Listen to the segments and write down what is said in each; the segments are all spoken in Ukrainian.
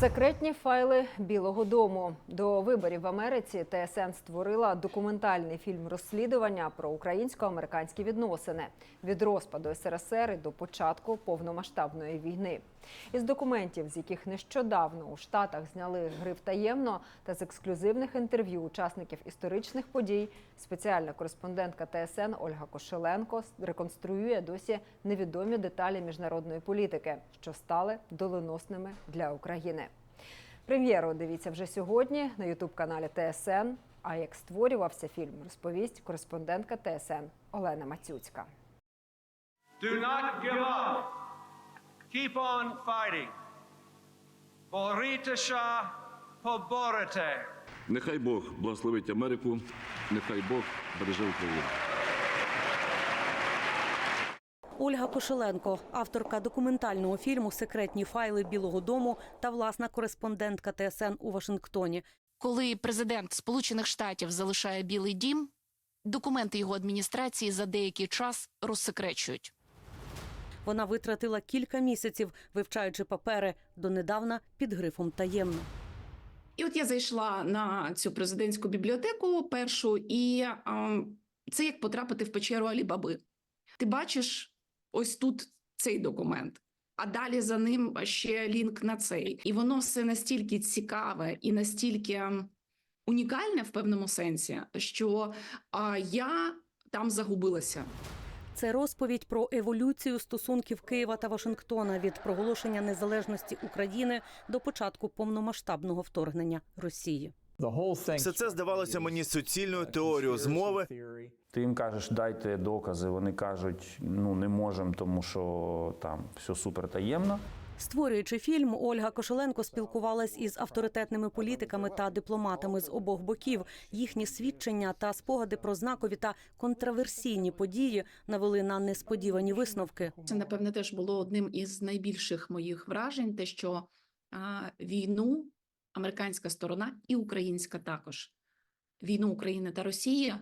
Секретні файли Білого Дому до виборів в Америці ТСН створила документальний фільм розслідування про українсько-американські відносини від розпаду СРСР до початку повномасштабної війни. Із документів, з яких нещодавно у Штатах зняли гриф таємно, та з ексклюзивних інтерв'ю учасників історичних подій, спеціальна кореспондентка ТСН Ольга Кошеленко реконструює досі невідомі деталі міжнародної політики, що стали доленосними для України. Прем'єру дивіться вже сьогодні на ютуб-каналі ТСН. А як створювався фільм, розповість кореспондентка ТСН Олена Мацюцька. Do not give up. Keep on fighting. Борітеся, поборете. Нехай Бог благословить Америку, нехай Бог береже Україну. Ольга Кошеленко, авторка документального фільму Секретні файли Білого Дому та власна кореспондентка ТСН у Вашингтоні. Коли президент Сполучених Штатів залишає Білий Дім, документи його адміністрації за деякий час розсекречують. Вона витратила кілька місяців, вивчаючи папери донедавна під грифом таємно. І от я зайшла на цю президентську бібліотеку першу, і а, це як потрапити в печеру Алібаби. Ти бачиш ось тут цей документ, а далі за ним ще лінк на цей. І воно все настільки цікаве і настільки унікальне в певному сенсі, що а, я там загубилася. Це розповідь про еволюцію стосунків Києва та Вашингтона від проголошення незалежності України до початку повномасштабного вторгнення Росії. Все це здавалося мені суцільною теорією змови. Ти їм кажеш, дайте докази. Вони кажуть, ну не можемо, тому що там все супер таємно. Створюючи фільм, Ольга Кошеленко спілкувалась із авторитетними політиками та дипломатами з обох боків. Їхні свідчення та спогади про знакові та контраверсійні події навели на несподівані висновки. Це, напевне, теж було одним із найбільших моїх вражень, те, що а, війну американська сторона і українська також війну України та Росії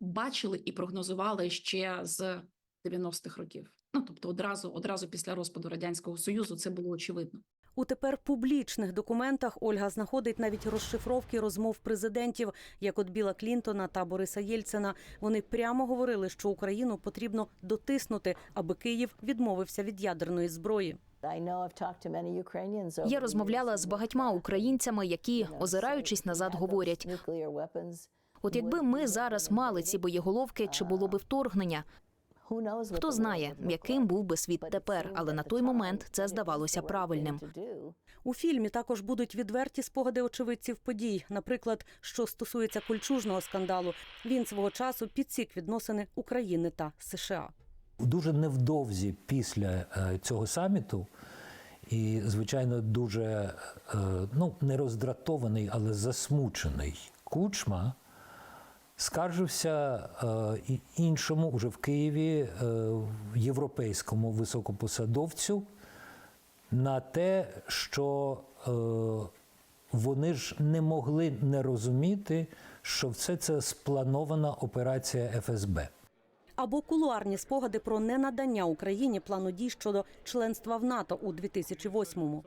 бачили і прогнозували ще з 90-х років. Ну тобто, одразу, одразу після розпаду радянського союзу це було очевидно. У тепер публічних документах Ольга знаходить навіть розшифровки розмов президентів, як от Біла Клінтона та Бориса Єльцина. Вони прямо говорили, що Україну потрібно дотиснути, аби Київ відмовився від ядерної зброї. Я розмовляла з багатьма українцями, які, озираючись назад, говорять: от якби ми зараз мали ці боєголовки, чи було би вторгнення? Хто знає, яким був би світ тепер, але на той момент це здавалося правильним. У фільмі також будуть відверті спогади очевидців подій. Наприклад, що стосується кольчужного скандалу, він свого часу підсік відносини України та США. Дуже невдовзі після е, цього саміту, і, звичайно, дуже е, ну, не роздратований, але засмучений Кучма скаржився е, іншому уже в Києві європейському високопосадовцю на те, що вони ж не могли не розуміти, що все це спланована операція ФСБ. Або кулуарні спогади про ненадання Україні плану дій щодо членства в НАТО у 2008-му.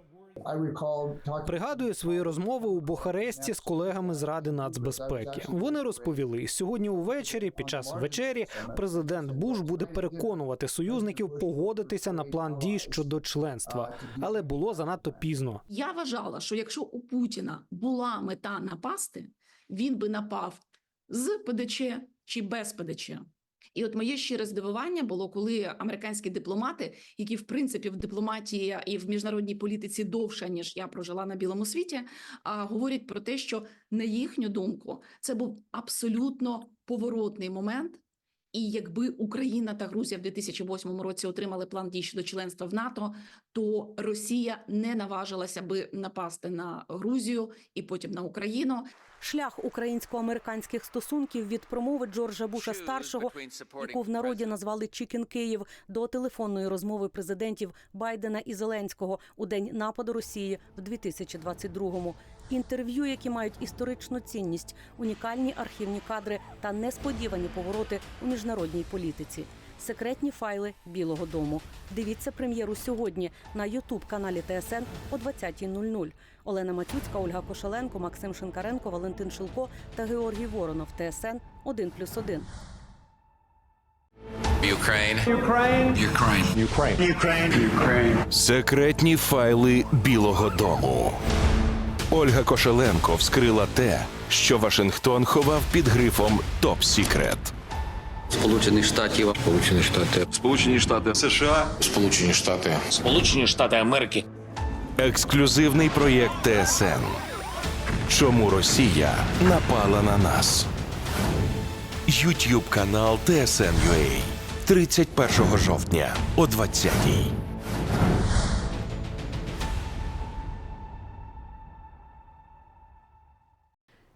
Пригадую свої розмови у Бухаресті з колегами з Ради нацбезпеки. Вони розповіли, сьогодні увечері, під час вечері, президент Буш буде переконувати союзників погодитися на план дій щодо членства, але було занадто пізно. Я вважала, що якщо у Путіна була мета напасти, він би напав з ПДЧ чи без ПДЧ. І от моє щире здивування було, коли американські дипломати, які в принципі в дипломатії і в міжнародній політиці довше ніж я прожила на білому світі, а, говорять про те, що на їхню думку це був абсолютно поворотний момент. І якби Україна та Грузія в 2008 році отримали план дій щодо членства в НАТО, то Росія не наважилася би напасти на Грузію і потім на Україну. Шлях українсько-американських стосунків від промови Джорджа Буша старшого, яку в народі назвали Чікен Київ, до телефонної розмови президентів Байдена і Зеленського у день нападу Росії в 2022-му. Інтерв'ю, які мають історичну цінність, унікальні архівні кадри та несподівані повороти у міжнародній політиці. Секретні файли Білого Дому. Дивіться прем'єру сьогодні на Ютуб каналі ТСН о 20.00. Олена Матюцька, Ольга Кошеленко, Максим Шинкаренко, Валентин Шилко та Георгій Воронов. ТСН 1+,1. Секретні файли Білого Дому. Ольга Кошеленко вскрила те, що Вашингтон ховав під грифом Топ Сікрет. Сполучених Штатів, Сполучені Штати, Сполучені Штати США. Сполучені Штати, Сполучені Штати Америки. Ексклюзивний проєкт ТСН. Чому Росія напала на нас? Ютуб канал TSN.ua 31 жовтня о 20-й.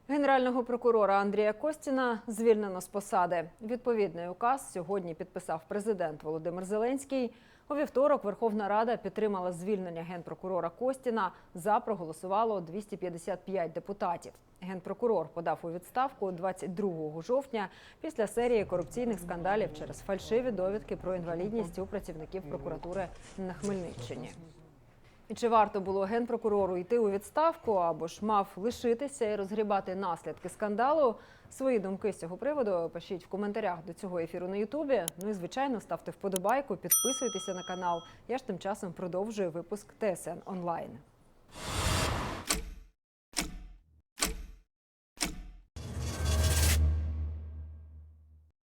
Генерального прокурора Андрія Костіна звільнено з посади. Відповідний указ сьогодні підписав президент Володимир Зеленський. У вівторок Верховна Рада підтримала звільнення генпрокурора Костіна. За проголосувало 255 депутатів. Генпрокурор подав у відставку 22 жовтня після серії корупційних скандалів через фальшиві довідки про інвалідність у працівників прокуратури на Хмельниччині. І чи варто було генпрокурору йти у відставку або ж мав лишитися і розгрібати наслідки скандалу? Свої думки з цього приводу пишіть в коментарях до цього ефіру на Ютубі. Ну і звичайно, ставте вподобайку, підписуйтеся на канал. Я ж тим часом продовжую випуск ТСН онлайн.